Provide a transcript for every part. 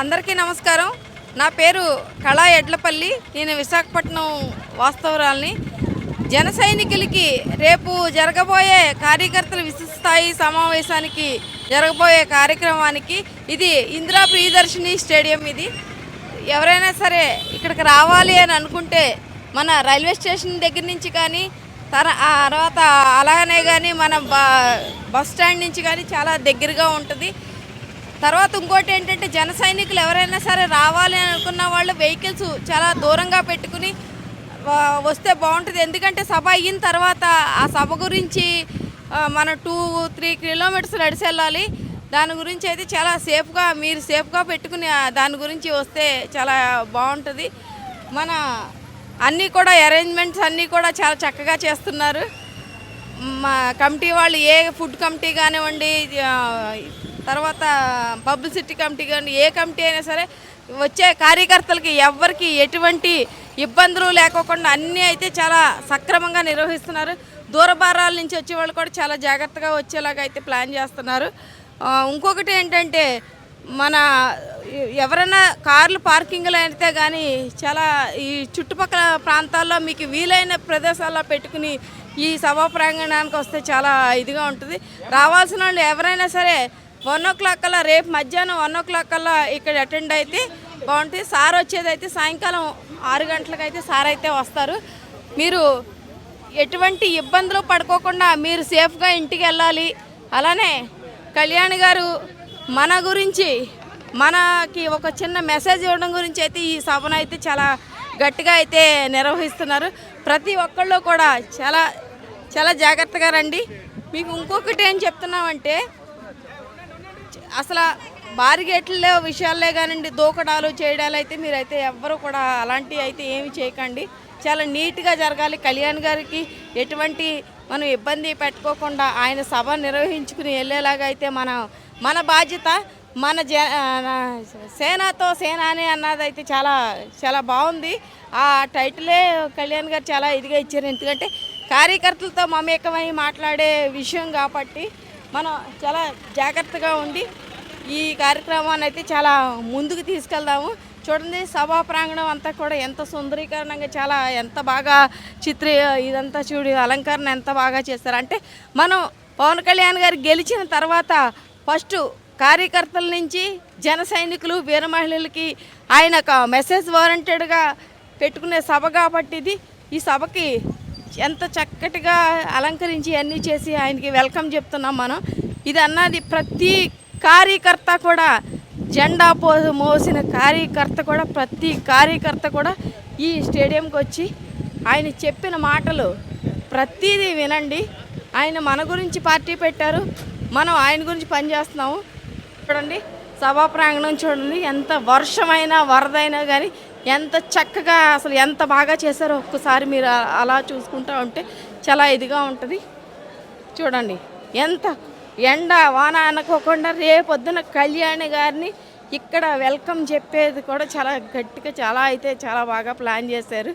అందరికీ నమస్కారం. నా పేరు కళా ఎడ్లపల్లి. నేను విశాఖపట్నం వాస్తవరాల్ని. జన సైనికులకి రేపు జరగబోయే కార్యకర్తల విశిష్టస్థాయి సమావేశానికి జరగబోయే కార్యక్రమానికి ఇది ఇందిరా ప్రియదర్శిని స్టేడియం ఇది. ఎవరైనా సరే ఇక్కడికి రావాలి అని అనుకుంటే మన రైల్వే స్టేషన్ దగ్గర నుంచి కానీ తర ఆ తర్వాత అలాగనే కానీ మన బ బస్ స్టాండ్ నుంచి కానీ చాలా దగ్గరగా ఉంటుంది. తర్వాత ఇంకోటి ఏంటంటే జన సైనికులు ఎవరైనా సరే రావాలి అనుకున్న వాళ్ళు వెహికల్స్ చాలా దూరంగా పెట్టుకుని వస్తే బాగుంటుంది. ఎందుకంటే సభ అయిన తర్వాత ఆ సభ గురించి మనం టూ త్రీ కిలోమీటర్స్ నడిచి వెళ్ళాలి. దాని గురించి అయితే చాలా సేఫ్గా మీరు సేఫ్గా పెట్టుకుని దాని గురించి వస్తే చాలా బాగుంటుంది. మన అన్నీ కూడా అరేంజ్మెంట్స్ అన్నీ కూడా చాలా చక్కగా చేస్తున్నారు. మా కమిటీ వాళ్ళు ఏ ఫుడ్ కమిటీ కానివ్వండి తర్వాత పబ్లిసిటీ కమిటీ కానీ ఏ కమిటీ అయినా సరే వచ్చే కార్యకర్తలకి ఎవ్వరికి ఎటువంటి ఇబ్బందులు లేకోకుండా అన్నీ అయితే చాలా సక్రమంగా నిర్వహిస్తున్నారు. దూరభారాల నుంచి వచ్చే వాళ్ళు కూడా చాలా జాగ్రత్తగా వచ్చేలాగా అయితే ప్లాన్ చేస్తున్నారు. ఇంకొకటి ఏంటంటే మన ఎవరైనా కార్లు పార్కింగ్లో అయితే కానీ చాలా ఈ చుట్టుపక్కల ప్రాంతాల్లో మీకు వీలైన ప్రదేశాల్లో పెట్టుకుని ఈ సభా ప్రాంగణానికి వస్తే చాలా ఇదిగా ఉంటుంది. రావాల్సిన వాళ్ళు ఎవరైనా సరే వన్ ఓ క్లాక్ కల్లా రేపు మధ్యాహ్నం వన్ ఓ క్లాక్ కల్లా ఇక్కడ అటెండ్ అయితే బాగుంటుంది. సార్ వచ్చేదైతే సాయంకాలం ఆరు గంటలకైతే సార్ అయితే వస్తారు. మీరు ఎటువంటి ఇబ్బందులు పడుకోకుండా మీరు సేఫ్గా ఇంటికి వెళ్ళాలి. అలానే కళ్యాణ్ గారు మన గురించి మనకి ఒక చిన్న మెసేజ్ ఇవ్వడం గురించి అయితే ఈ సభను అయితే చాలా గట్టిగా అయితే నిర్వహిస్తున్నారు. ప్రతి ఒక్కళ్ళు కూడా చాలా చాలా జాగ్రత్తగా రండి. మీకు ఇంకొకటి ఏం చెప్తున్నామంటే అసలు బారిగేట్లలో విషయాలే కానివ్వండి దూకడాలు చేయడాలు అయితే మీరైతే ఎవ్వరు కూడా అలాంటివి అయితే ఏమి చేయకండి. చాలా నీట్గా జరగాలి. కళ్యాణ్ గారికి ఎటువంటి మనం ఇబ్బంది పెట్టుకోకుండా ఆయన సభ నిర్వహించుకుని వెళ్ళేలాగా అయితే మన మన బాధ్యత. మన జ సేనాతో సేనాని అన్నది అయితే చాలా చాలా బాగుంది. ఆ టైటిలే కళ్యాణ్ గారు చాలా ఇదిగా ఇచ్చారు. ఎందుకంటే కార్యకర్తలతో మమేకమై మాట్లాడే విషయం కాబట్టి మనం చాలా జాగ్రత్తగా ఉండి ఈ కార్యక్రమాన్ని అయితే చాలా ముందుకు తీసుకెళ్దాము. చూడండి సభా ప్రాంగణం అంతా కూడా ఎంత సుందరీకరణంగా చాలా ఎంత బాగా చిత్ర ఇదంతా చూడు అలంకరణ ఎంత బాగా చేస్తారు. అంటే మనం పవన్ కళ్యాణ్ గారు గెలిచిన తర్వాత ఫస్ట్ కార్యకర్తల నుంచి జన సైనికులు వీర మహిళలకి ఆయన ఒక మెసేజ్ వారంటెడ్గా పెట్టుకునే సభ కాబట్టి ఇది. ఈ సభకి ఎంత చక్కటిగా అలంకరించి అన్నీ చేసి ఆయనకి వెల్కమ్ చెప్తున్నాం మనం. ఇది అన్నది ప్రతి కార్యకర్త కూడా జెండా పో మోసిన కార్యకర్త కూడా ప్రతి కార్యకర్త కూడా ఈ స్టేడియంకి వచ్చి ఆయన చెప్పిన మాటలు ప్రతిదీ వినండి. ఆయన మన గురించి పార్టీ పెట్టారు. మనం ఆయన గురించి పనిచేస్తున్నాము. చూడండి సభా ప్రాంగణం చూడండి ఎంత వర్షమైనా వరదైనా కానీ ఎంత చక్కగా అసలు ఎంత బాగా చేశారో ఒక్కసారి మీరు అలా చూసుకుంటూ ఉంటే చాలా ఇదిగా ఉంటుంది. చూడండి ఎంత ఎండ వాన అనుకోకుండా రేపొద్దున కళ్యాణి గారిని ఇక్కడ వెల్కమ్ చెప్పేది కూడా చాలా గట్టిగా చాలా అయితే చాలా బాగా ప్లాన్ చేశారు.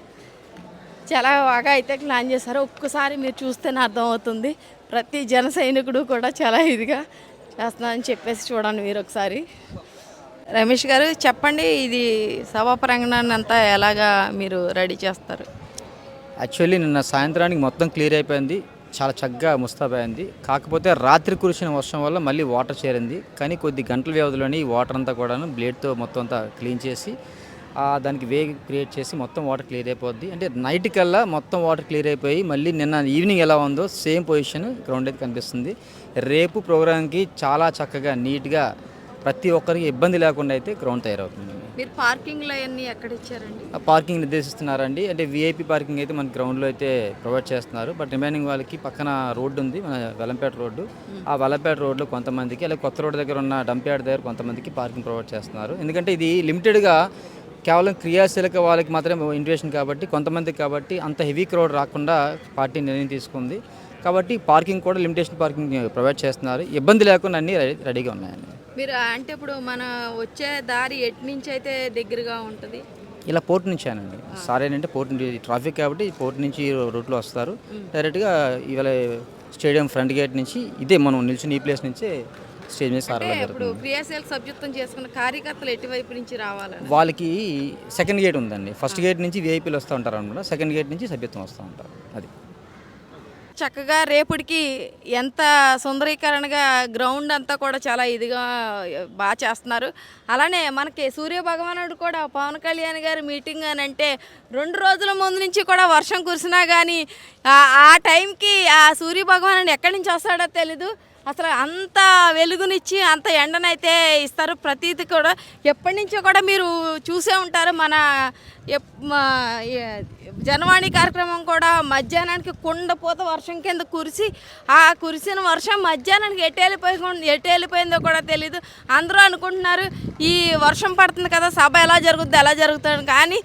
చాలా బాగా అయితే ప్లాన్ చేశారు. ఒక్కసారి మీరు చూస్తేనే అర్థమవుతుంది. ప్రతి జన సైనికుడు కూడా చాలా ఇదిగా చేస్తున్నానని చెప్పేసి చూడండి మీరు ఒకసారి. రమేష్ గారు చెప్పండి ఇది సభా ప్రాంగణాన్ని అంతా ఎలాగా మీరు రెడీ చేస్తారు? యాక్చువల్లీ నిన్న సాయంత్రానికి మొత్తం క్లియర్ అయిపోయింది. చాలా చక్కగా ముస్తాబైంది కాకపోతే రాత్రి కురిసిన వర్షం వల్ల మళ్ళీ వాటర్ చేరింది. కానీ కొద్ది గంటల వ్యవధిలోని ఈ వాటర్ అంతా కూడాను బ్లేడ్తో మొత్తం అంతా క్లీన్ చేసి దానికి వే క్రియేట్ చేసి మొత్తం వాటర్ క్లియర్ అయిపోద్ది. అంటే నైట్ కల్లా మొత్తం వాటర్ క్లియర్ అయిపోయి మళ్ళీ నిన్న ఈవినింగ్ ఎలా ఉందో సేమ్ పొజిషన్ గ్రౌండ్ అయితే కనిపిస్తుంది. రేపు ప్రోగ్రామ్కి చాలా చక్కగా నీట్గా ప్రతి ఒక్కరికి ఇబ్బంది లేకుండా అయితే గ్రౌండ్ తయారవుతుంది. మీరు పార్కింగ్లో అన్నీ ఎక్కడ ఇచ్చారండి? ఆ పార్కింగ్ నిర్దేశిస్తున్నారండి. అంటే విఐపి పార్కింగ్ అయితే మన గ్రౌండ్లో అయితే ప్రొవైడ్ చేస్తున్నారు. బట్ రిమైనింగ్ వాళ్ళకి పక్కన రోడ్డు ఉంది మన వెలంపేట రోడ్డు. ఆ వెలంపేట రోడ్లో కొంతమందికి అలాగే కొత్త రోడ్డు దగ్గర ఉన్న డంప్యార్డ్ దగ్గర కొంతమందికి పార్కింగ్ ప్రొవైడ్ చేస్తున్నారు. ఎందుకంటే ఇది లిమిటెడ్గా కేవలం క్రియాశీలక వాళ్ళకి మాత్రమే ఇన్విటేషన్ కాబట్టి కొంతమందికి కాబట్టి అంత హెవీ క్రౌడ్ రాకుండా పార్టీ నిర్ణయం తీసుకుంది. కాబట్టి పార్కింగ్ కూడా లిమిటేషన్ పార్కింగ్ ప్రొవైడ్ చేస్తున్నారు. ఇబ్బంది లేకుండా అన్నీ రెడీ రెడీగా ఉన్నాయండి. మీరు అంటే ఇప్పుడు మన వచ్చే దారి ఎటు నుంచి అయితే దగ్గరగా ఉంటుంది? ఇలా పోర్ట్ నుంచి అనండి సార్ ఏంటంటే పోర్ట్ నుంచి ట్రాఫిక్ కాబట్టి పోర్ట్ నుంచి రూట్లో వస్తారు. డైరెక్ట్గా ఇవాళ స్టేడియం ఫ్రంట్ గేట్ నుంచి ఇదే మనం నిల్చుని ఈ ప్లేస్ నుంచే స్టేజ్ మీద సార్ ఇప్పుడు క్రియాశీల సభ్యత్వం చేసుకున్న కార్యకర్తలు ఎటువైపు నుంచి రావాలని వాళ్ళకి సెకండ్ గేట్ ఉందండి. ఫస్ట్ గేట్ నుంచి వీఐపీలు వస్తూ ఉంటారు అనమాట సెకండ్ గేట్ నుంచి సభ్యత్వం వస్తూ ఉంటారు. అది. చక్కగా రేపటికి ఎంత సుందరీకరణగా గ్రౌండ్ అంతా కూడా చాలా ఇదిగా బాగా చేస్తున్నారు. అలానే మనకి సూర్య భగవానుడు కూడా పవన్ కళ్యాణ్ గారి మీటింగ్ అని అంటే రెండు రోజుల ముందు నుంచి కూడా వర్షం కురిసినా కానీ ఆ- ఆ టైంకి ఆ సూర్య భగవానుడు ఎక్కడి నుంచి వస్తాడో తెలీదు. అసలు అంత వెలుగునిచ్చి అంత ఎండనైతే ఇస్తారు. ప్రతిదీ కూడా ఎప్పటి నుంచో కూడా మీరు చూసే ఉంటారు. మన ఎప్- మా జనవాణి కార్యక్రమం కూడా మధ్యాహ్నానికి కుండపోత వర్షం కింద కురిసి ఆ కురిసిన వర్షం మధ్యాహ్నానికి ఎటు వెళ్ళిపోయి ఎటు వెళ్ళిపోయిందో కూడా తెలీదు. అందరూ అనుకుంటున్నారు ఈ వర్షం పడుతుంది కదా సభ ఎలా జరుగుద్ది ఎలా జరుగుతుంది కానీ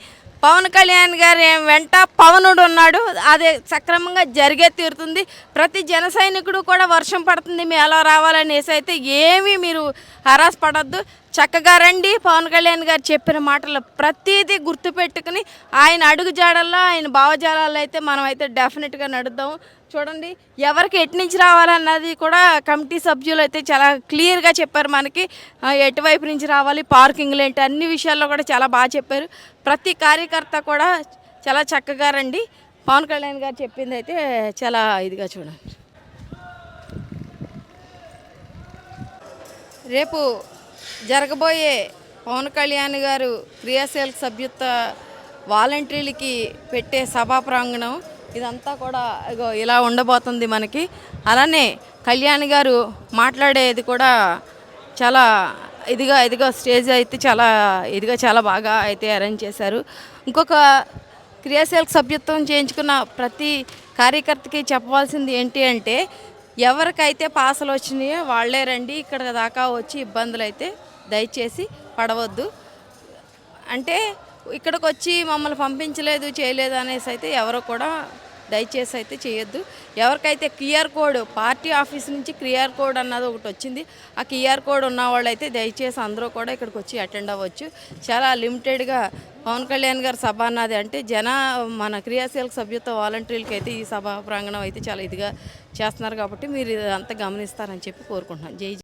పవన్ కళ్యాణ్ గారి వెంట పవనుడు ఉన్నాడు. అదే సక్రమంగా జరిగే తీరుతుంది. ప్రతి జన సైనికుడు కూడా వర్షం పడుతుంది. మీ ఎలా రావాలనేసి అయితే ఏమీ మీరు హరాస్ పడద్దు. చక్కగా రండి. పవన్ కళ్యాణ్ గారు చెప్పిన మాటలు ప్రతిదీ గుర్తుపెట్టుకుని ఆయన అడుగు జాడల్లో ఆయన భావజాలాల్లో అయితే మనం అయితే డెఫినెట్గా నడుద్దాం. చూడండి ఎవరికి ఎటు నుంచి రావాలన్నది కూడా కమిటీ సభ్యులు అయితే చాలా క్లియర్గా చెప్పారు మనకి. ఎటువైపు నుంచి రావాలి పార్కింగ్లు ఏంటి అన్ని విషయాల్లో కూడా చాలా బాగా చెప్పారు. ప్రతి కార్యకర్త కూడా చాలా చక్కగా రండి. పవన్ కళ్యాణ్ గారు చెప్పింది అయితే చాలా ఇదిగా చూడండి. రేపు జరగబోయే పవన్ కళ్యాణ్ గారు క్రియాశీల సభ్యత్వ వాలంటీర్లకి పెట్టే సభా ప్రాంగణం ఇదంతా కూడా ఇగో ఇలా ఉండబోతుంది మనకి. అలానే కళ్యాణ్ గారు మాట్లాడేది కూడా చాలా ఇదిగా ఇదిగా స్టేజ్ అయితే చాలా ఇదిగా చాలా బాగా అయితే అరేంజ్ చేశారు. ఇంకొక క్రియాశీలక సభ్యత్వం చేయించుకున్న ప్రతి కార్యకర్తకి చెప్పవలసింది ఏంటి అంటే ఎవరికైతే పాసలు వచ్చినాయో వాళ్ళే రండి ఇక్కడ దాకా వచ్చి ఇబ్బందులు అయితే దయచేసి పడవద్దు. అంటే ఇక్కడికి వచ్చి మమ్మల్ని పంపించలేదు చేయలేదు అనేసి అయితే ఎవరు కూడా దయచేసి అయితే చేయొద్దు. ఎవరికైతే క్యూఆర్ కోడ్ పార్టీ ఆఫీస్ నుంచి క్యూఆర్ కోడ్ అన్నది ఒకటి వచ్చింది ఆ క్యూఆర్ కోడ్ ఉన్న వాళ్ళు అయితే దయచేసి అందరూ కూడా ఇక్కడికి వచ్చి అటెండ్ అవ్వచ్చు. చాలా లిమిటెడ్గా పవన్ కళ్యాణ్ గారి సభ అన్నది అంటే జన మన క్రియాశీలక సభ్యత్వ వాలంటీర్లకి అయితే ఈ సభ ప్రాంగణం అయితే చాలా ఇదిగా చేస్తున్నారు కాబట్టి మీరు ఇదంతా గమనిస్తారని చెప్పి కోరుకుంటున్నాను. జై